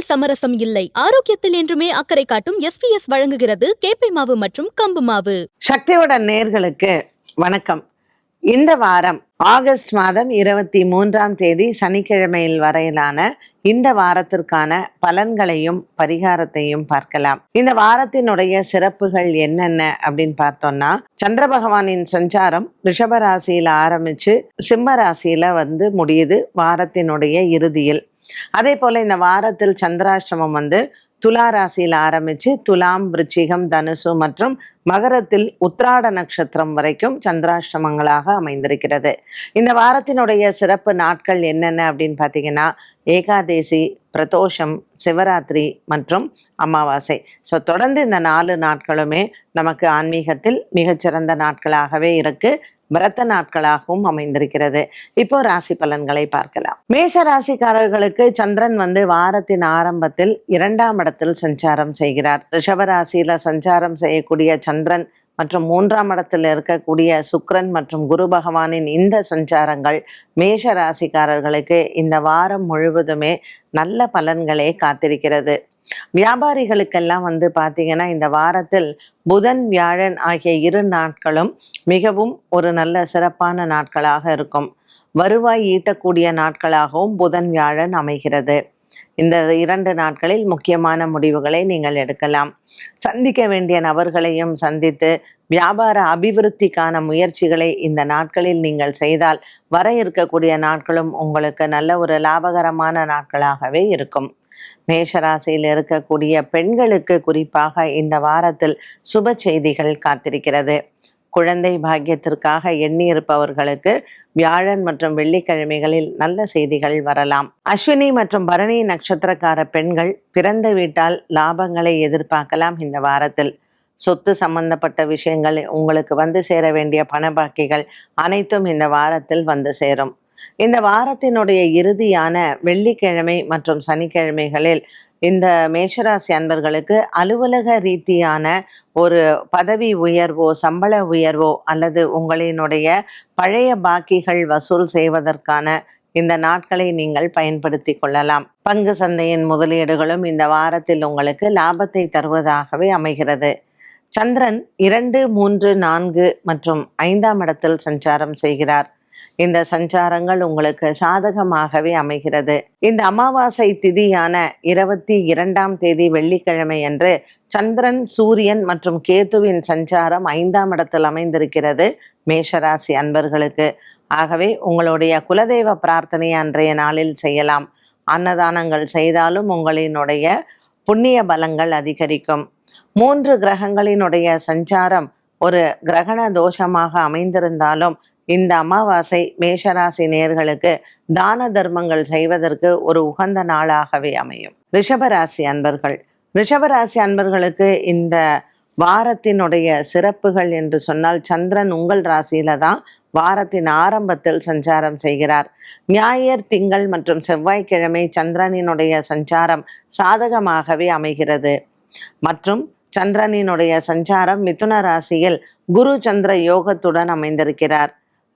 உணவில் சமரசம் இல்லை. ஆரோக்கியத்தில் என்றுமே அக்கறை காட்டும் எஸ்பிஎஸ் வழங்குகிறது கேப்பை மாவு மற்றும் கம்பு மாவு. சக்தியோட நேர்களுக்கு வணக்கம். இந்த வாரம் ஆகஸ்ட் மாதம் இருபத்தி மூன்றாம் தேதி சனிக்கிழமையில் வரையிலான இந்த வாரத்திற்கான பலன்களையும் பரிகாரத்தையும் பார்க்கலாம். இந்த வாரத்தினுடைய சிறப்புகள் என்னென்ன அப்படின்னு பார்த்தோம்னா சந்திர பகவானின் சஞ்சாரம் ரிஷப ராசியில ஆரம்பிச்சு சிம்ம ராசியில வந்து முடியுது வாரத்தினுடைய இறுதியில். அதே போல இந்த வாரத்தில் சந்திராஷ்டமம் வந்து துலா ராசியில் ஆரம்பிச்சு துலாம் விருச்சிகம் தனுசு மற்றும் மகரத்தில் உத்ராட நட்சத்திரம் வரைக்கும் சந்திராஷ்டமங்களாக அமைந்திருக்கிறது. இந்த வாரத்தினுடைய சிறப்பு நாட்கள் என்னென்ன அப்படின்னு பார்த்தீங்கன்னா ஏகாதேசி பிரதோஷம் சிவராத்திரி மற்றும் அமாவாசை. ஸோ தொடர்ந்து இந்த நாலு நாட்களுமே நமக்கு ஆன்மீகத்தில் மிகச்சிறந்த நாட்களாகவே இருக்கு. விரத்த நாட்களாகவும் அமைந்திருக்கிறது. இப்போ ராசி பலன்களை பார்க்கலாம். மேஷ ராசிக்காரர்களுக்கு சந்திரன் வந்து வாரத்தின் ஆரம்பத்தில் இரண்டாம் இடத்தில் சஞ்சாரம் செய்கிறார். ரிஷப ராசியில சஞ்சாரம் செய்யக்கூடிய சந்திரன் மற்றும் மூன்றாம் இடத்தில் இருக்கக்கூடிய சுக்ரன் மற்றும் குரு பகவானின் இந்த சஞ்சாரங்கள் மேஷ ராசிக்காரர்களுக்கு இந்த வாரம் முழுவதுமே நல்ல பலன்களே காத்திருக்கிறது. வியாபாரிகளுக்கெல்லாம் வந்து பார்த்தீங்கன்னா இந்த வாரத்தில் புதன் வியாழன் ஆகிய இரு நாட்களும் மிகவும் ஒரு நல்ல சிறப்பான நாட்களாக இருக்கும். வருவாய் ஈட்டக்கூடிய நாட்களாகவும் புதன் வியாழன் அமைகிறது. இந்த இரண்டு நாட்களில் முக்கியமான முடிவுகளை நீங்கள் எடுக்கலாம். சந்திக்க வேண்டிய நபர்களையும் சந்தித்து வியாபார அபிவிருத்திக்கான முயற்சிகளை இந்த நாட்களில் நீங்கள் செய்தால் வர இருக்கக்கூடிய நாட்களும் உங்களுக்கு நல்ல ஒரு லாபகரமான நாட்களாகவே இருக்கும். மேஷராசியில் இருக்கக்கூடிய பெண்களுக்கு குறிப்பாக இந்த வாரத்தில் சுப செய்திகள் காத்திருக்கிறது. குழந்தை பாக்கியத்திற்காக எண்ணி இருப்பவர்களுக்கு வியாழன் மற்றும் வெள்ளிக்கிழமைகளில் நல்ல செய்திகள் வரலாம். அஸ்வினி மற்றும் பரணி நட்சத்திரக்கார பெண்கள் பிறந்த வீட்டால் லாபங்களை எதிர்பார்க்கலாம் இந்த வாரத்தில். சொத்து சம்பந்தப்பட்ட விஷயங்கள் உங்களுக்கு வந்து சேர வேண்டிய பண பாக்கிகள் அனைத்தும் இந்த வாரத்தில் வந்து சேரும். இந்த வாரத்தினுடைய இறுதியான வெள்ளிக்கிழமை மற்றும் சனிக்கிழமைகளில் இந்த மேஷராசி அன்பர்களுக்கு அலுவலக ரீதியான ஒரு பதவி உயர்வோ சம்பள உயர்வோ அல்லது உங்களினுடைய பழைய பாக்கிகள் வசூல் செய்வதற்கான இந்த நாட்களை நீங்கள் பயன்படுத்தி கொள்ளலாம். பங்கு சந்தையின் முதலீடுகளும் இந்த வாரத்தில் உங்களுக்கு லாபத்தை தருவதாகவே அமைகிறது. சந்திரன் இரண்டு மூன்று நான்கு மற்றும் ஐந்தாம் இடத்தில் சஞ்சாரம் செய்கிறார். இந்த சஞ்சாரங்கள் உங்களுக்கு சாதகமாகவே அமைகிறது. இந்த அமாவாசை திதியான இருபத்தி இரண்டாம் தேதி வெள்ளிக்கிழமை அன்று சந்திரன் சூரியன் மற்றும் கேதுவின் சஞ்சாரம் ஐந்தாம் இடத்தில் அமைந்திருக்கிறது மேஷராசி அன்பர்களுக்கு. ஆகவே உங்களுடைய குலதெய்வ பிரார்த்தனை அன்றைய நாளில் செய்யலாம். அன்னதானங்கள் செய்தாலும் உங்களினுடைய புண்ணிய பலங்கள் அதிகரிக்கும். மூன்று கிரகங்களினுடைய சஞ்சாரம் ஒரு கிரகண தோஷமாக அமைந்திருந்தாலும் இந்த அமாவாசை மேஷராசி நேர்களுக்கு தான தர்மங்கள் செய்வதற்கு ஒரு உகந்த நாளாகவே அமையும். ரிஷபராசி அன்பர்கள். ரிஷபராசி அன்பர்களுக்கு இந்த வாரத்தினுடைய சிறப்புகள் என்று சொன்னால் சந்திரன் உங்கள் ராசியில தான் வாரத்தின் ஆரம்பத்தில் சஞ்சாரம் செய்கிறார். ஞாயிறு திங்கள் மற்றும் செவ்வாய்க்கிழமை சந்திரனினுடைய சஞ்சாரம் சாதகமாகவே அமைகிறது. மற்றும் சந்திரனினுடைய சஞ்சாரம் மிதுன ராசியில் குரு சந்திர யோகத்துடன் அமைந்திருக்கிறார்.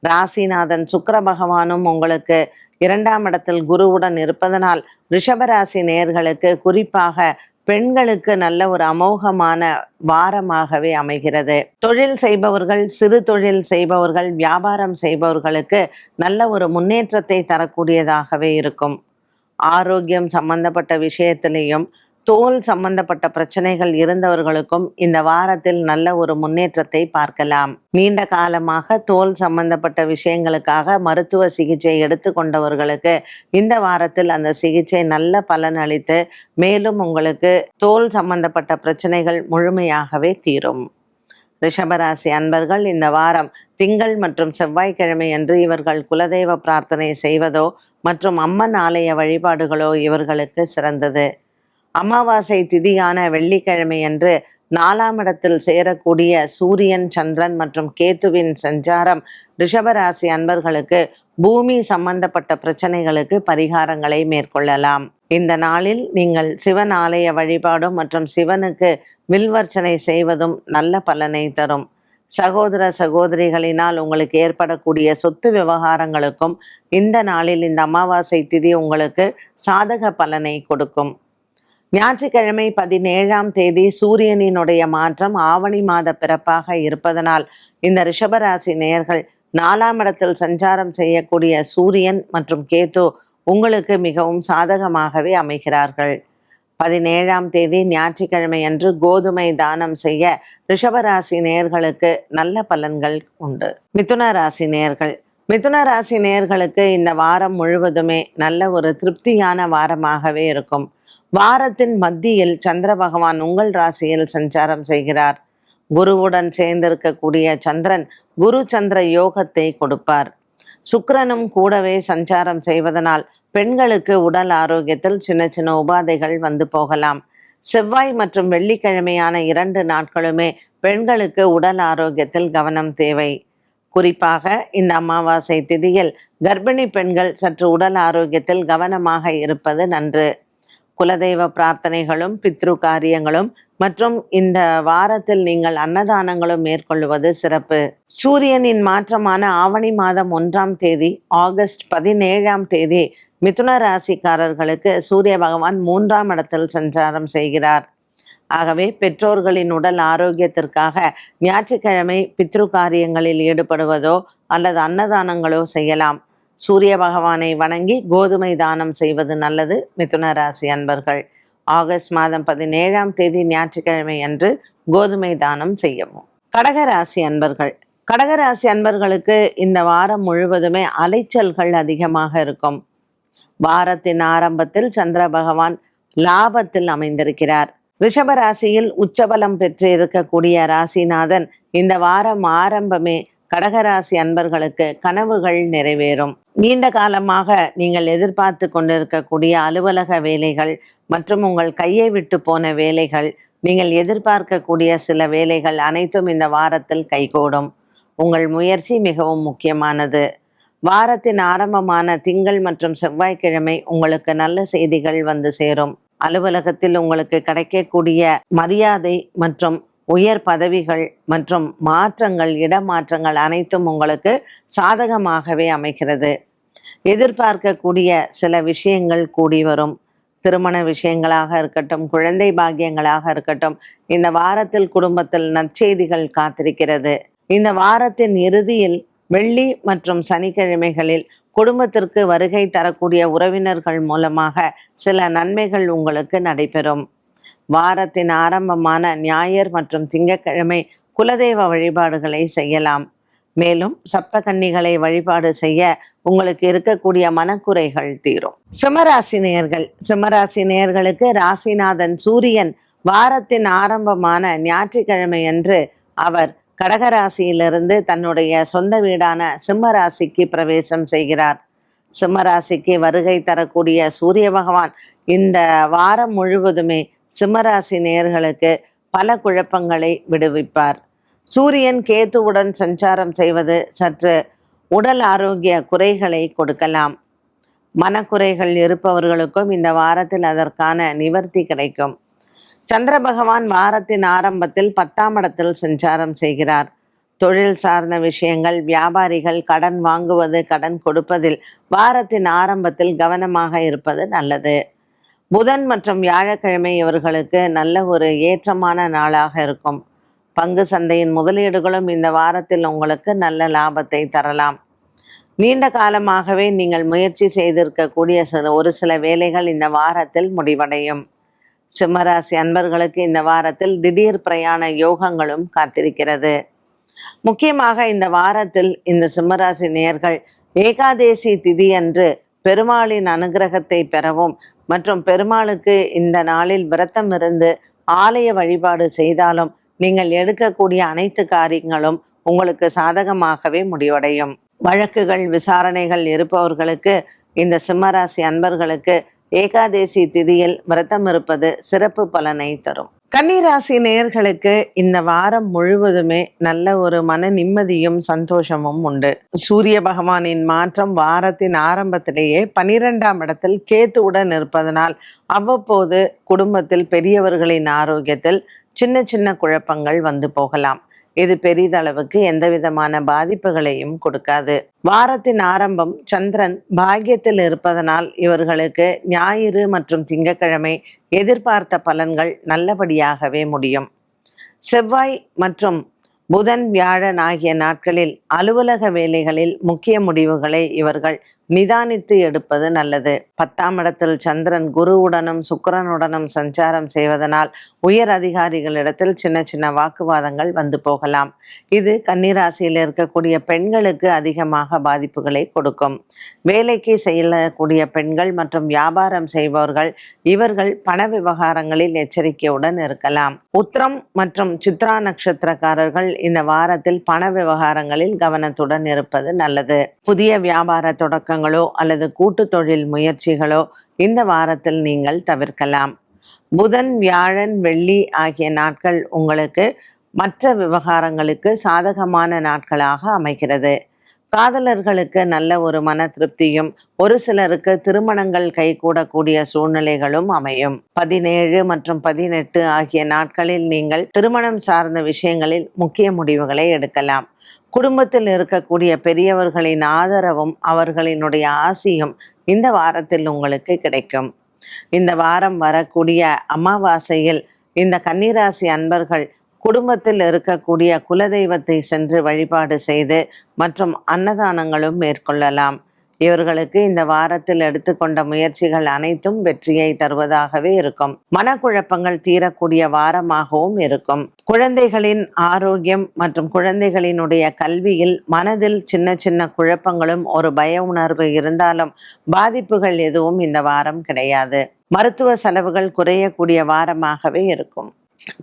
ராசிநாதன் சுக்கர பகவானும் உங்களுக்கு இரண்டாம் இடத்தில் குருவுடன் இருப்பதனால் ரிஷபராசி நேர்களுக்கு குறிப்பாக பெண்களுக்கு நல்ல ஒரு அமோகமான வாரமாகவே அமைகிறது. தொழில் செய்பவர்கள் சிறு தொழில் செய்பவர்கள் வியாபாரம் செய்பவர்களுக்கு நல்ல ஒரு முன்னேற்றத்தை தரக்கூடியதாகவே இருக்கும். ஆரோக்கியம் சம்பந்தப்பட்ட விஷயத்திலையும் தோல் சம்பந்தப்பட்ட பிரச்சனைகள் இருந்தவர்களுக்கும் இந்த வாரத்தில் நல்ல ஒரு முன்னேற்றத்தை பார்க்கலாம். நீண்ட காலமாக தோல் சம்பந்தப்பட்ட விஷயங்களுக்காக மருத்துவ சிகிச்சை எடுத்துக்கொண்டவர்களுக்கு இந்த வாரத்தில் அந்த சிகிச்சை நல்ல பலன் அளித்து மேலும் உங்களுக்கு தோல் சம்பந்தப்பட்ட பிரச்சனைகள் முழுமையாகவே தீரும். ரிஷபராசி அன்பர்கள் இந்த வாரம் திங்கள் மற்றும் செவ்வாய்க்கிழமை அன்று இவர்கள் குலதெய்வ பிரார்த்தனை செய்வதோ மற்றும் அம்மன் ஆலய வழிபாடுகளோ இவர்களுக்கு சிறந்தது. அமாவாசை திதியான வெள்ளிக்கிழமை அன்று நாலாம் இடத்தில் சேரக்கூடிய சூரியன் சந்திரன் மற்றும் கேத்துவின் சஞ்சாரம் ரிஷபராசி அன்பர்களுக்கு பூமி சம்பந்தப்பட்ட பிரச்சனைகளுக்கு பரிகாரங்களை மேற்கொள்ளலாம். இந்த நாளில் நீங்கள் சிவன் ஆலய வழிபாடும் மற்றும் சிவனுக்கு வில்வர்ச்சனை செய்வதும் நல்ல பலனை தரும். சகோதர சகோதரிகளினால் உங்களுக்கு ஏற்படக்கூடிய சொத்து விவகாரங்களுக்கும் இந்த நாளில் இந்த அமாவாசை திதி உங்களுக்கு சாதக பலனை கொடுக்கும். ஞாயிற்றுக்கிழமை பதினேழாம் தேதி சூரியனினுடைய மாற்றம் ஆவணி மாத பிறப்பாக இருப்பதனால் இந்த ரிஷபராசி நேயர்கள் நாலாம் இடத்தில் சஞ்சாரம் செய்யக்கூடிய சூரியன் மற்றும் கேது உங்களுக்கு மிகவும் சாதகமாகவே அமைகிறார்கள். பதினேழாம் தேதி ஞாயிற்றுக்கிழமை அன்று கோதுமை தானம் செய்ய ரிஷபராசி நேர்களுக்கு நல்ல பலன்கள் உண்டு. மிதுன ராசி நேயர்கள் மிதுன ராசி நேயர்களுக்கு இந்த வாரம் முழுவதுமே நல்ல ஒரு திருப்தியான வாரமாகவே இருக்கும். வாரத்தின் மத்தியில் சந்திர பகவான் உங்கள் ராசியில் சஞ்சாரம் செய்கிறார். குருவுடன் சேர்ந்திருக்கக்கூடிய சந்திரன் குரு சந்திர யோகத்தை கொடுப்பார். சுக்கிரனும் கூடவே சஞ்சாரம் செய்வதனால் பெண்களுக்கு உடல் ஆரோக்கியத்தில் சின்ன சின்ன உபாதைகள் வந்து போகலாம். செவ்வாய் மற்றும் வெள்ளிக்கிழமையான இரண்டு நாட்களுமே பெண்களுக்கு உடல் ஆரோக்கியத்தில் கவனம் தேவை. குறிப்பாக இந்த அமாவாசை திதியில் கர்ப்பிணி பெண்கள் சற்று உடல் ஆரோக்கியத்தில் கவனமாக இருப்பது நன்று. குலதெய்வ பிரார்த்தனைகளும் பித்ரு காரியங்களும் மற்றும் இந்த வாரத்தில் நீங்கள் அன்னதானங்களும் மேற்கொள்வது சிறப்பு. சூரியனின் மாற்றமான ஆவணி மாதம் ஒன்றாம் தேதி ஆகஸ்ட் பதினேழாம் தேதி மிதுன ராசிக்காரர்களுக்கு சூரிய பகவான் மூன்றாம் இடத்தில் சஞ்சாரம் செய்கிறார். ஆகவே பெற்றோர்களின் உடல் ஆரோக்கியத்திற்காக ஞாயிற்றுக்கிழமை பித்ரு காரியங்களில் ஈடுபடுவதோ அல்லது அன்னதானங்களோ செய்யலாம். சூரிய பகவானை வணங்கி கோதுமை தானம் செய்வது நல்லது. மிதுன ராசி அன்பர்கள் ஆகஸ்ட் மாதம் பதினேழாம் தேதி ஞாயிற்றுக்கிழமை அன்று கோதுமை தானம் செய்யவும். கடகராசி அன்பர்கள் கடகராசி அன்பர்களுக்கு இந்த வாரம் முழுவதுமே அலைச்சல்கள் அதிகமாக இருக்கும். வாரத்தின் ஆரம்பத்தில் சந்திர பகவான் லாபத்தில் அமைந்திருக்கிறார். ரிஷப ராசியில் உச்சபலம் பெற்று இருக்கக்கூடிய ராசிநாதன் இந்த வாரம் ஆரம்பமே கடகராசி அன்பர்களுக்கு கனவுகள் நிறைவேறும். நீண்ட காலமாக நீங்கள் எதிர்பார்த்து கொண்டிருக்கக்கூடிய அலுவலக வேலைகள் மற்றும் உங்கள் கையை விட்டு போன வேலைகள் நீங்கள் எதிர்பார்க்கக்கூடிய சில வேலைகள் அனைத்தும் இந்த வாரத்தில் கைகூடும். உங்கள் முயற்சி மிகவும் முக்கியமானது. வாரத்தின் ஆரம்பமான திங்கள் மற்றும் செவ்வாய்க்கிழமை உங்களுக்கு நல்ல செய்திகள் வந்து சேரும். அலுவலகத்தில் உங்களுக்கு கிடைக்கக்கூடிய மரியாதை மற்றும் உயர் பதவிகள் மற்றும் மாற்றங்கள் இடமாற்றங்கள் அனைத்தும் உங்களுக்கு சாதகமாகவே அமைகிறது. எதிர்பார்க்கக்கூடிய சில விஷயங்கள் கூடி வரும். திருமண விஷயங்களாக இருக்கட்டும் குழந்தை பாக்கியங்களாக இருக்கட்டும் இந்த வாரத்தில் குடும்பத்தில் நற்செய்திகள் காத்திருக்கிறது. இந்த வாரத்தின் இறுதியில் வெள்ளி மற்றும் சனிக்கிழமைகளில் குடும்பத்திற்கு வருகை தரக்கூடிய உறவினர்கள் மூலமாக சில நன்மைகள் உங்களுக்கு நடைபெறும். வாரத்தின் ஆரம்பமான ஞாயிறு மற்றும் திங்கட்கிழமை குலதெய்வ வழிபாடுகளை செய்யலாம். மேலும் சப்தகன்னிகளை வழிபாடு செய்ய உங்களுக்கு இருக்கக்கூடிய மனக்குறைகள் தீரும். சிம்மராசி நேயர்கள் சிம்மராசி நேயர்களுக்கு ராசிநாதன் சூரியன் வாரத்தின் ஆரம்பமான ஞாயிற்றுக்கிழமை அன்று அவர் கடகராசியிலிருந்து தன்னுடைய சொந்த வீடான சிம்மராசிக்கு பிரவேசம் செய்கிறார். சிம்மராசிக்கு வருகை தரக்கூடிய சூரிய பகவான் இந்த வாரம் முழுவதுமே சிம்மராசி நேயர்களுக்கு பல குழப்பங்களை விடுவிப்பார். சூரியன் கேத்துவுடன் சஞ்சாரம் செய்வது சற்று உடல் ஆரோக்கிய குறைகளை கொடுக்கலாம். மனக்குறைகள் இருப்பவர்களுக்கும் இந்த வாரத்தில் அதற்கான நிவர்த்தி கிடைக்கும். சந்திர பகவான் வாரத்தின் ஆரம்பத்தில் பத்தாம் இடத்தில் சஞ்சாரம் செய்கிறார். தொழில் சார்ந்த விஷயங்கள் வியாபாரிகள் கடன் வாங்குவது கடன் கொடுப்பதில் வாரத்தின் ஆரம்பத்தில் கவனமாக இருப்பது நல்லது. புதன் மற்றும் வியாழக்கிழமை இவர்களுக்கு நல்ல ஒரு ஏற்றமான நாளாக இருக்கும். பங்கு சந்தையின் முதலீடுகளும் இந்த வாரத்தில் உங்களுக்கு நல்ல லாபத்தை தரலாம். நீண்ட காலமாகவே நீங்கள் முயற்சி செய்திருக்கக்கூடிய சில ஒரு சில வேலைகள் இந்த வாரத்தில் முடிவடையும். சிம்மராசி அன்பர்களுக்கு இந்த வாரத்தில் திடீர் பிரயாண யோகங்களும் காத்திருக்கிறது. முக்கியமாக இந்த வாரத்தில் இந்த சிம்மராசி நேயர்கள் ஏகாதேசி திதி அன்று பெருமாளின் அனுகிரகத்தை பெறவும் மற்றும் பெருமாளுக்கு இந்த நாளில் விரத்தம் இருந்து ஆலய வழிபாடு செய்தாலும் நீங்கள் எடுக்கக்கூடிய அனைத்து காரியங்களும் உங்களுக்கு சாதகமாகவே முடிவடையும். வழக்குகள் விசாரணைகள் இருப்பவர்களுக்கு இந்த சிம்மராசி அன்பர்களுக்கு ஏகாதேசி திதியில் விரதம் இருப்பது சிறப்பு பலனை தரும். கன்னிராசி நேயர்களுக்கு இந்த வாரம் முழுவதுமே நல்ல ஒரு மன நிம்மதியும் சந்தோஷமும் உண்டு. சூரிய பகவானின் மாற்றம் வாரத்தின் ஆரம்பத்திலேயே பனிரெண்டாம் இடத்தில் கேத்துவுடன் இருப்பதனால் அவ்வப்போது குடும்பத்தில் பெரியவர்களின் ஆரோக்கியத்தில் சின்ன சின்ன குழப்பங்கள் வந்து போகலாம். இது பெரிதளவுக்கு எந்த விதமான பாதிப்புகளையும் கொடுக்காது. வாரத்தின் ஆரம்பம் சந்திரன் பாக்கியத்தில் இருப்பதனால் இவர்களுக்கு ஞாயிறு மற்றும் திங்கட்கிழமை எதிர்பார்த்த பலன்கள் நல்லபடியாகவே முடியும். செவ்வாய் மற்றும் புதன் வியாழன் ஆகிய நாட்களில் அலுவலக வேலைகளில் முக்கிய முடிவுகளை இவர்கள் நிதானித்து எடுப்பது நல்லது. பத்தாம் இடத்தில் சந்திரன் குருவுடனும் சுக்கரனுடனும் சஞ்சாரம் செய்வதனால் உயர் அதிகாரிகளிடத்தில் சின்ன சின்ன வாக்குவாதங்கள் வந்து போகலாம். இது கன்னிராசியில் இருக்கக்கூடிய பெண்களுக்கு அதிகமாக பாதிப்புகளை கொடுக்கும். வேலைக்கு செல்லக்கூடிய பெண்கள் மற்றும் வியாபாரம் செய்பவர்கள் இவர்கள் பண விவகாரங்களில் எச்சரிக்கையுடன் இருக்கலாம். உத்திரம் மற்றும் சித்ரா நட்சத்திரக்காரர்கள் இந்த வாரத்தில் பண விவகாரங்களில் கவனத்துடன் இருப்பது நல்லது. புதிய வியாபார தொடக்கங்களோ அல்லது கூட்டு தொழில் முயற்சிகளோ இந்த வாரத்தில் நீங்கள் தவிர்க்கலாம். புதன் வியாழன் வெள்ளி ஆகிய நாட்கள் உங்களுக்கு மற்ற விவகாரங்களுக்கு சாதகமான நாட்களாக அமைகிறது. காதலர்களுக்கு நல்ல ஒரு மன திருப்தியும் ஒரு சிலருக்கு திருமணங்கள் கைகூடக்கூடிய சூழ்நிலைகளும் அமையும். பதினேழு மற்றும் பதினெட்டு ஆகிய நாட்களில் நீங்கள் திருமணம் சார்ந்த விஷயங்களில் முக்கிய முடிவுகளை எடுக்கலாம். குடும்பத்தில் இருக்கக்கூடிய பெரியவர்களின் ஆதரவும் அவர்களினுடைய ஆசியும் இந்த வாரத்தில் உங்களுக்கு கிடைக்கும். இந்த வாரம் வரக்கூடிய அமாவாசையில் இந்த கன்னிராசி அன்பர்கள் குடும்பத்தில் இருக்கக்கூடிய குலதெய்வத்தை சென்று வழிபாடு செய்து மற்றும் அன்னதானங்களும் மேற்கொள்ளலாம். இவர்களுக்கு இந்த வாரத்தில் எடுத்துக்கொண்ட முயற்சிகள் அனைத்தும் வெற்றியை தருவதாகவே இருக்கும். மனக்குழப்பங்கள் தீரக்கூடிய வாரமாகவும் இருக்கும். குழந்தைகளின் ஆரோக்கியம் மற்றும் குழந்தைகளினுடைய கல்வியில் மனதில் சின்ன சின்ன குழப்பங்களும் ஒரு பய உணர்வு இருந்தாலும் பாதிப்புகள் எதுவும் இந்த வாரம் கிடையாது. மருத்துவ செலவுகள் குறையக்கூடிய வாரமாகவே இருக்கும்.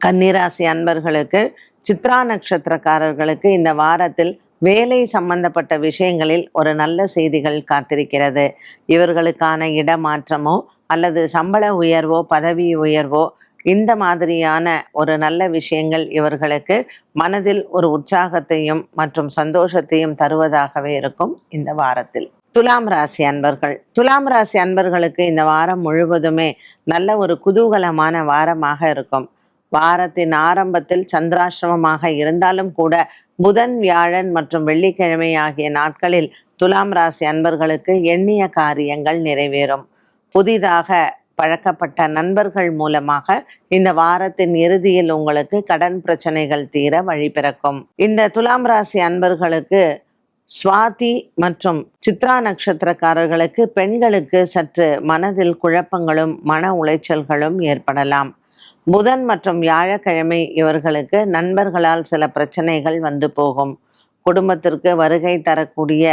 கன்னிராசி அன்பர்களுக்கு சித்ரா நட்சத்திரக்காரர்களுக்கு இந்த வாரத்தில் வேலை சம்பந்தப்பட்ட விஷயங்களில் ஒரு நல்ல செய்திகள் காத்திருக்கிறது. இவர்களுக்கான இடமாற்றமோ அல்லது சம்பள உயர்வோ பதவி உயர்வோ இந்த மாதிரியான ஒரு நல்ல விஷயங்கள் இவர்களுக்கு மனதில் ஒரு உற்சாகத்தையும் மற்றும் சந்தோஷத்தையும் தருவதாகவே இருக்கும் இந்த வாரத்தில். துலாம் ராசி அன்பர்கள். துலாம் ராசி அன்பர்களுக்கு இந்த வாரம் முழுவதுமே நல்ல ஒரு குதூகலமான வாரமாக இருக்கும். வாரத்தின் ஆரம்பத்தில் சந்திராசிரமமாக இருந்தாலும் கூட புதன் வியாழன் மற்றும் வெள்ளிக்கிழமை ஆகிய நாட்களில் துலாம் ராசி அன்பர்களுக்கு எண்ணிய காரியங்கள் நிறைவேறும். புதிதாக பழக்கப்பட்ட நண்பர்கள் மூலமாக இந்த வாரத்தின் இறுதியில் உங்களுக்கு கடன் பிரச்சனைகள் தீர வழி பிறக்கும். இந்த துலாம் ராசி அன்பர்களுக்கு சுவாதி மற்றும் சித்ரா நட்சத்திரக்காரர்களுக்கு பெண்களுக்கு சற்று மனதில் குழப்பங்களும் மன உளைச்சல்களும் ஏற்படலாம். புதன் மற்றும் வியாழக்கிழமை இவர்களுக்கு நண்பர்களால் சில பிரச்சனைகள் வந்து போகும். குடும்பத்திற்கு வருகை தரக்கூடிய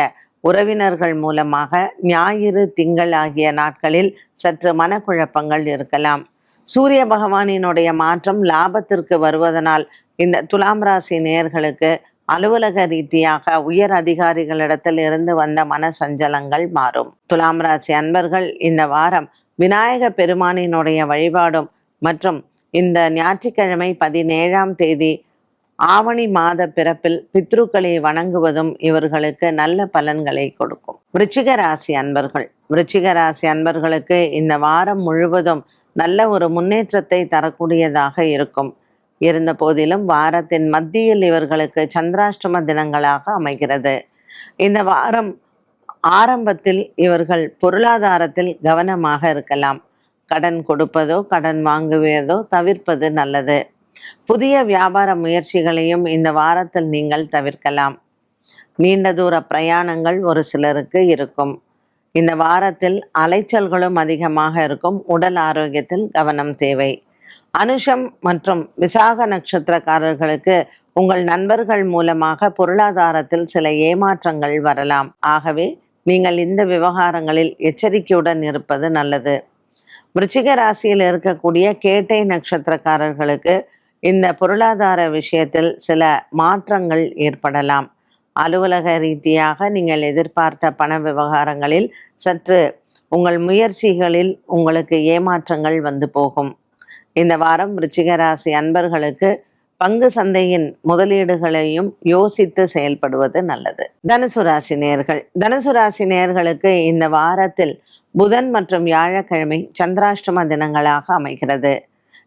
உறவினர்கள் மூலமாக ஞாயிறு திங்கள் ஆகிய நாட்களில் சற்று மனக்குழப்பங்கள் இருக்கலாம். சூரிய பகவானினுடைய மாற்றம் லாபத்திற்கு வருவதனால் இந்த துலாம் ராசி நேயர்களுக்கு அலுவலக ரீதியாக உயர் அதிகாரிகளிடத்தில் இருந்து வந்த மன சஞ்சலங்கள் மாறும். துலாம் ராசி அன்பர்கள் இந்த வாரம் விநாயக பெருமானினுடைய வழிபாடும் மற்றும் இந்த ஞாயிற்றுக்கிழமை பதினேழாம் தேதி ஆவணி மாத பிறப்பில் பித்ருக்களை வணங்குவதும் இவர்களுக்கு நல்ல பலன்களை கொடுக்கும். விருச்சிக ராசி அன்பர்கள் விருச்சிக ராசி அன்பர்களுக்கு இந்த வாரம் முழுவதும் நல்ல ஒரு முன்னேற்றத்தை தரக்கூடியதாக இருக்கும். இருந்த போதிலும் வாரத்தின் மத்தியில் இவர்களுக்கு சந்திராஷ்டம தினங்களாக அமைகிறது. இந்த வாரம் ஆரம்பத்தில் இவர்கள் பொருளாதாரத்தில் கவனமாக இருக்கலாம். கடன் கொடுப்பதோ கடன் வாங்குவதோ தவிர்ப்பது நல்லது. புதிய வியாபார முயற்சிகளையும் இந்த வாரத்தில் நீங்கள் தவிர்க்கலாம். நீண்ட தூர பிரயாணங்கள் ஒரு சிலருக்கு இருக்கும். இந்த வாரத்தில் அலைச்சல்களும் அதிகமாக இருக்கும். உடல் ஆரோக்கியத்தில் கவனம் தேவை. அனுஷம் மற்றும் விசாக நட்சத்திரக்காரர்களுக்கு உங்கள் நண்பர்கள் மூலமாக பொருளாதாரத்தில் சில ஏமாற்றங்கள் வரலாம். ஆகவே நீங்கள் இந்த விவகாரங்களில் எச்சரிக்கையுடன் இருப்பது நல்லது. விருச்சிக ராசியில் இருக்கக்கூடிய கேட்டை நட்சத்திரக்காரர்களுக்கு இந்த பொருளாதார விஷயத்தில் சில மாற்றங்கள் ஏற்படலாம். அலுவலக ரீதியாக நீங்கள் எதிர்பார்த்த பண விவகாரங்களில் சற்று உங்கள் முயற்சிகளில் உங்களுக்கு ஏமாற்றங்கள் வந்து போகும். இந்த வாரம் விருச்சிக ராசி அன்பர்களுக்கு பங்கு சந்தையின் முதலீடுகளையும் யோசித்து செயல்படுவது நல்லது. தனுசு ராசி நேர்கள் தனுசு ராசி நேர்களுக்கு இந்த வாரத்தில் புதன் மற்றும் வியாழக்கிழமை சந்திராஷ்டம தினங்களாக அமைகிறது.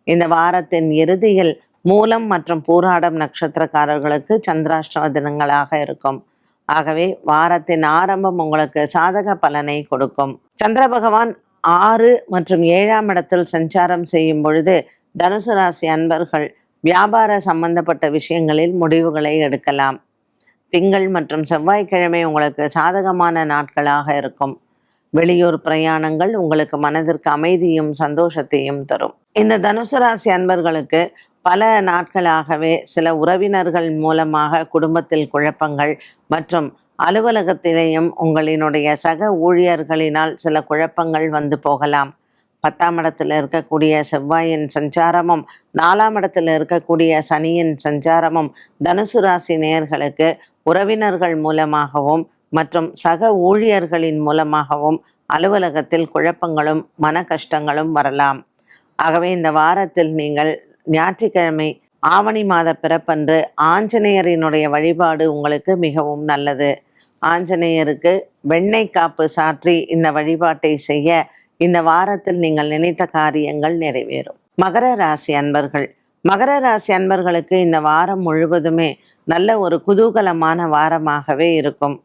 இந்த வாரத்தின் இறுதியில் மூலம் மற்றும் பூராடம் நட்சத்திரக்காரர்களுக்கு சந்திராஷ்டம தினங்களாக இருக்கும். ஆகவே வாரத்தின் ஆரம்பம் உங்களுக்கு சாதக பலனை கொடுக்கும். சந்திர பகவான் ஆறு மற்றும் ஏழாம் இடத்தில் சஞ்சாரம் செய்யும் பொழுது தனுசு ராசி அன்பர்கள் வியாபார சம்பந்தப்பட்ட விஷயங்களில் முடிவுகளை எடுக்கலாம். திங்கள் மற்றும் செவ்வாய்க்கிழமை உங்களுக்கு சாதகமான நாட்களாக இருக்கும். வெளியூர் பிரயாணங்கள் உங்களுக்கு மனதிற்கு அமைதியும் சந்தோஷத்தையும் தரும். இந்த தனுசு ராசி அன்பர்களுக்கு பல நாட்களாகவே சில உறவினர்கள் மூலமாக குடும்பத்தில் குழப்பங்கள் மற்றும் அலுவலகத்திலேயும் உங்களினுடைய சக ஊழியர்களினால் சில குழப்பங்கள் வந்து போகலாம். பத்தாம் இடத்துல இருக்கக்கூடிய செவ்வாயின் சஞ்சாரமும் நாலாம் இடத்துல இருக்கக்கூடிய சனியின் சஞ்சாரமும் தனுசு ராசி நேயர்களுக்கு உறவினர்கள் மூலமாகவும் மற்றும் சக ஊழியர்களின் மூலமாகவும் அலுவலகத்தில் குழப்பங்களும் மன கஷ்டங்களும் வரலாம். ஆகவே இந்த வாரத்தில் நீங்கள் ஞாயிற்றுக்கிழமை ஆவணி மாத பிறப்பன்று ஆஞ்சநேயரினுடைய வழிபாடு உங்களுக்கு மிகவும் நல்லது. ஆஞ்சநேயருக்கு வெண்ணெய் காப்பு சாற்றி இந்த வழிபாட்டை செய்ய இந்த வாரத்தில் நீங்கள் நினைத்த காரியங்கள் நிறைவேறும். மகர ராசி அன்பர்கள். மகர ராசி அன்பர்களுக்கு இந்த வாரம் முழுவதுமே நல்ல ஒரு குதூகலமான வாரமாகவே இருக்கும்.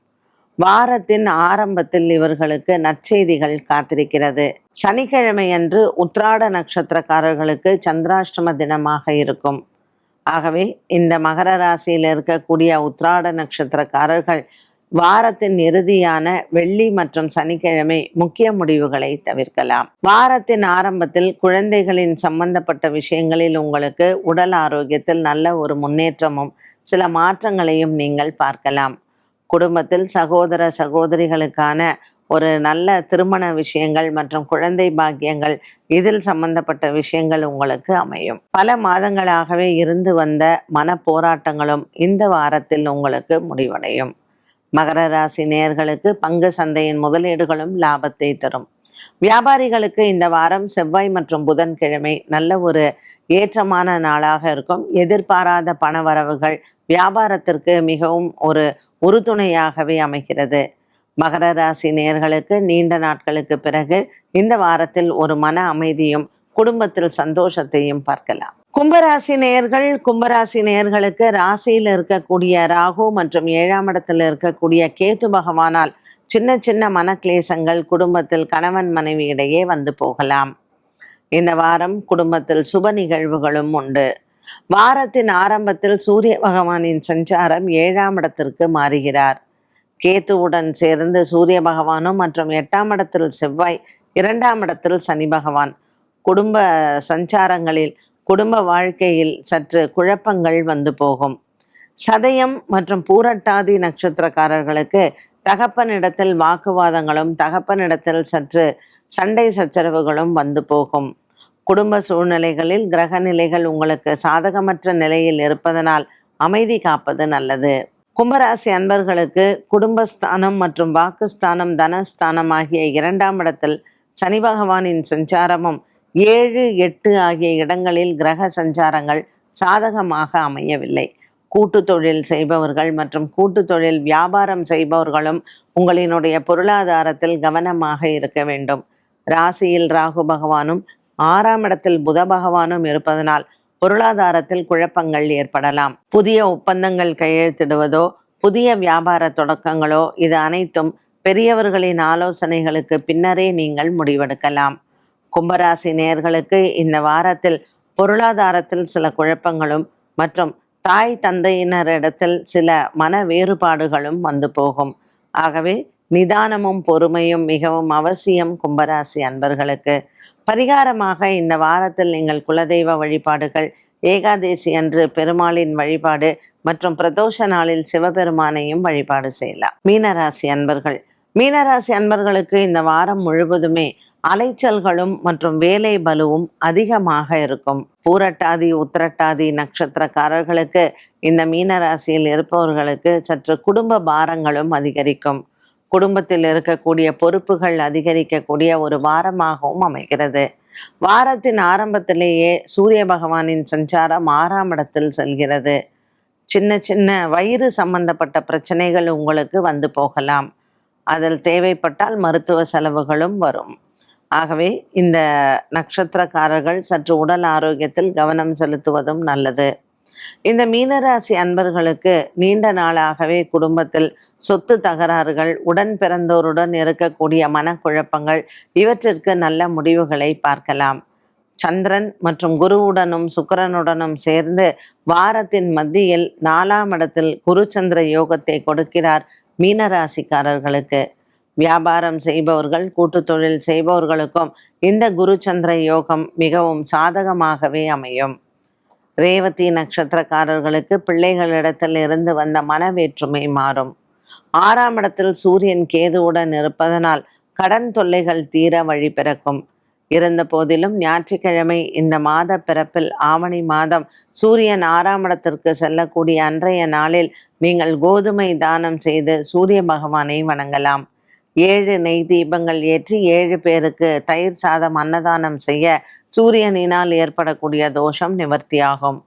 வாரத்தின் ஆரம்பத்தில் இவர்களுக்கு நற்செய்திகள் காத்திருக்கிறது. சனிக்கிழமை அன்று உத்ராட நட்சத்திரக்காரர்களுக்கு சந்திராஷ்டம தினமாக இருக்கும். ஆகவே இந்த மகர ராசியில் இருக்கக்கூடிய உத்ராட நட்சத்திரக்காரர்கள் வாரத்தின் இறுதியான வெள்ளி மற்றும் சனிக்கிழமை முக்கிய முடிவுகளை தவிர்க்கலாம். வாரத்தின் ஆரம்பத்தில் குழந்தைகளின் சம்பந்தப்பட்ட விஷயங்களில் உங்களுக்கு உடல் ஆரோக்கியத்தில் நல்ல ஒரு முன்னேற்றமும் சில மாற்றங்களையும் நீங்கள் பார்க்கலாம். குடும்பத்தில் சகோதர சகோதரிகளுக்கான ஒரு நல்ல திருமண விஷயங்கள் மற்றும் குழந்தை பாக்கியங்கள் இதில் சம்பந்தப்பட்ட விஷயங்கள் உங்களுக்கு அமையும். பல மாதங்களாகவே இருந்து வந்த மன போராட்டங்களும் இந்த வாரத்தில் உங்களுக்கு முடிவடையும். மகர ராசி நேயர்களுக்கு பங்கு சந்தையின் முதலீடுகளும் லாபத்தை தரும். வியாபாரிகளுக்கு இந்த வாரம் செவ்வாய் மற்றும் புதன்கிழமை நல்ல ஒரு ஏற்றமான நாளாக இருக்கும். எதிர்பாராத பணவரவுகள் வியாபாரத்திற்கு மிகவும் ஒரு உறுதுணையாகவே அமைகிறது. மகர ராசி நேயர்களுக்கு நீண்ட நாட்களுக்கு பிறகு இந்த வாரத்தில் ஒரு மன அமைதியும் குடும்பத்தில் சந்தோஷத்தையும் பார்க்கலாம். கும்பராசி நேயர்கள் கும்பராசி நேயர்களுக்கு ராசியில் இருக்கக்கூடிய ராகு மற்றும் ஏழாம் இடத்தில் இருக்கக்கூடிய கேது பகவானால் சின்ன சின்ன மனக்லேசங்கள் குடும்பத்தில் கணவன் மனைவி இடையே வந்து போகலாம். இந்த வாரம் குடும்பத்தில் சுப நிகழ்வுகளும் உண்டு. வாரத்தின் ஆரம்பத்தில் சூரிய பகவானின் சஞ்சாரம் ஏழாம் இடத்திற்கு மாறுகிறார். கேத்துவுடன் சேர்ந்து சூரிய பகவானும் மற்றும் எட்டாம் இடத்தில் செவ்வாய் இரண்டாம் இடத்தில் சனி பகவான். குடும்ப சஞ்சாரங்களில் குடும்ப வாழ்க்கையில் சற்று குழப்பங்கள் வந்து போகும். சதயம் மற்றும் பூரட்டாதி நட்சத்திரக்காரர்களுக்கு தகப்பனிடத்தில் வாக்குவாதங்களும் தகப்பனிடத்தில் சற்று சண்டை சச்சரவுகளும் வந்து போகும். குடும்ப சூழ்நிலைகளில் கிரக நிலைகள் உங்களுக்கு சாதகமற்ற நிலையில் இருப்பதனால் அமைதி காப்பது நல்லது. கும்பராசி அன்பர்களுக்கு குடும்பஸ்தானம் மற்றும் வாக்குஸ்தானம் தனஸ்தானம் ஆகிய இரண்டாம் இடத்தில் சனி பகவானின் சஞ்சாரமும் ஏழு எட்டு ஆகிய இடங்களில் கிரக சஞ்சாரங்கள் சாதகமாக அமையவில்லை. கூட்டு தொழில் செய்பவர்கள் மற்றும் கூட்டு தொழில் வியாபாரம் செய்பவர்களும் உங்களினுடைய பொருளாதாரத்தில் கவனமாக இருக்க வேண்டும். ராசியில் ராகு பகவானும் ஆறாம் இடத்தில் புத பகவானும் இருப்பதனால் பொருளாதாரத்தில் குழப்பங்கள் ஏற்படலாம். புதிய ஒப்பந்தங்கள் கையெழுத்திடுவதோ புதிய வியாபார தொடக்கங்களோ இது அனைத்தும் பெரியவர்களின் ஆலோசனைகளுக்கு பின்னரே நீங்கள் முடிவெடுக்கலாம். கும்பராசி நேர்களுக்கு இந்த வாரத்தில் பொருளாதாரத்தில் சில குழப்பங்களும் மற்றும் தாய் தந்தையினரிடத்தில் சில மன வேறுபாடுகளும் வந்து போகும். ஆகவே நிதானமும் பொறுமையும் மிகவும் அவசியம் கும்பராசி அன்பர்களுக்கு. பரிகாரமாக இந்த வாரத்தில் நீங்கள் குலதெய்வ வழிபாடுகள் ஏகாதேசி அன்று பெருமாளின் வழிபாடு மற்றும் பிரதோஷ நாளில் சிவபெருமானையும் வழிபாடு செய்யலாம். மீனராசி அன்பர்கள் மீனராசி அன்பர்களுக்கு இந்த வாரம் முழுவதுமே அலைச்சல்களும் மற்றும் வேலை பலுவும் அதிகமாக இருக்கும். பூரட்டாதி உத்திரட்டாதி நட்சத்திரக்காரர்களுக்கு இந்த மீனராசியில் இருப்பவர்களுக்கு சற்று குடும்ப பாரங்களும் அதிகரிக்கும். குடும்பத்தில் இருக்கக்கூடிய பொறுப்புகள் அதிகரிக்கக்கூடிய ஒரு வாரமாகவும் அமைகிறது. வாரத்தின் ஆரம்பத்திலேயே சூரிய பகவானின் சஞ்சாரம் ஆறாம் இடத்தில் செல்கிறது. சின்ன சின்ன வயிறு சம்பந்தப்பட்ட பிரச்சனைகள் உங்களுக்கு வந்து போகலாம். அதில் தேவைப்பட்டால் மருத்துவ செலவுகளும் வரும். ஆகவே இந்த நட்சத்திரக்காரர்கள் சற்று உடல் ஆரோக்கியத்தில் கவனம் செலுத்துவதும் நல்லது. இந்த மீனராசி அன்பர்களுக்கு நீண்ட நாளாகவே குடும்பத்தில் சொத்து தகராறுகள் உடன் பிறந்தோருடன் இருக்கக்கூடிய மனக்குழப்பங்கள் இவற்றிற்கு நல்ல முடிவுகளை பார்க்கலாம். சந்திரன் மற்றும் குருவுடனும் சுக்கிரனுடனும் சேர்ந்து வாரத்தின் மத்தியில் நாலாம் இடத்தில் குருச்சந்திர யோகத்தை கொடுக்கிறார் மீனராசிக்காரர்களுக்கு. வியாபாரம் செய்பவர்கள் கூட்டு தொழில் செய்பவர்களுக்கும் இந்த குருச்சந்திர யோகம் மிகவும் சாதகமாகவே அமையும். ரேவதி நட்சத்திரக்காரர்களுக்கு பிள்ளைகளிடத்தில் இருந்து வந்த மனவேற்றுமை மாறும். ஆறாம் இடத்தில் சூரியன் கேதுவுடன் இருப்பதனால் கடன் தொல்லைகள் தீர வழி பிறக்கும். இருந்த போதிலும் ஞாயிற்றுக்கிழமை இந்த மாத பிறப்பில் ஆவணி மாதம் சூரியன் ஆறாம் இடத்திற்கு செல்லக்கூடிய அன்றைய நாளில் நீங்கள் கோதுமை தானம் செய்து சூரிய பகவானை வணங்கலாம். ஏழு நெய் தீபங்கள் ஏற்றி ஏழு பேருக்கு தயிர் சாதம் அன்னதானம் செய்ய சூரியனினால் ஏற்படக்கூடிய தோஷம் நிவர்த்தியாகும்.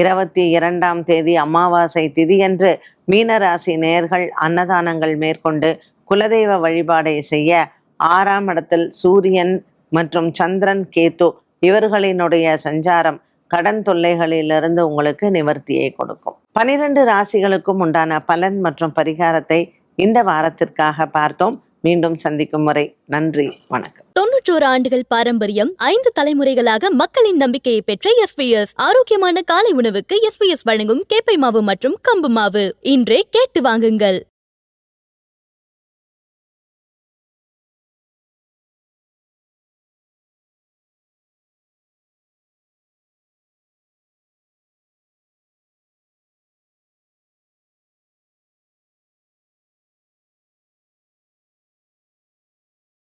இருபத்தி இரண்டாம் தேதி அமாவாசை திதியன்று மீனராசி நேர்கள் அன்னதானங்கள் மேற்கொண்டு குலதெய்வ வழிபாடை செய்ய ஆறாம் இடத்தில் சூரியன் மற்றும் சந்திரன் கேத்து இவர்களினுடைய சஞ்சாரம் கடன் தொல்லைகளிலிருந்து உங்களுக்கு நிவர்த்தியை கொடுக்கும். பனிரெண்டு ராசிகளுக்கும் உண்டான பலன் மற்றும் பரிகாரத்தை இந்த வாரத்திற்காக பார்த்தோம். மீண்டும் சந்திக்கும் முறை. நன்றி. வணக்கம். தொன்னூற்றோரு ஆண்டுகள் பாரம்பரியம் ஐந்து தலைமுறைகளாக மக்களின் நம்பிக்கையை பெற்ற எஸ்பிஎஸ் ஆரோக்கியமான காலை உணவுக்கு எஸ்பிஎஸ் வழங்கும் கேப்பை மாவு மற்றும் கம்பு மாவு. இன்றே கேட்டு வாங்குங்கள்.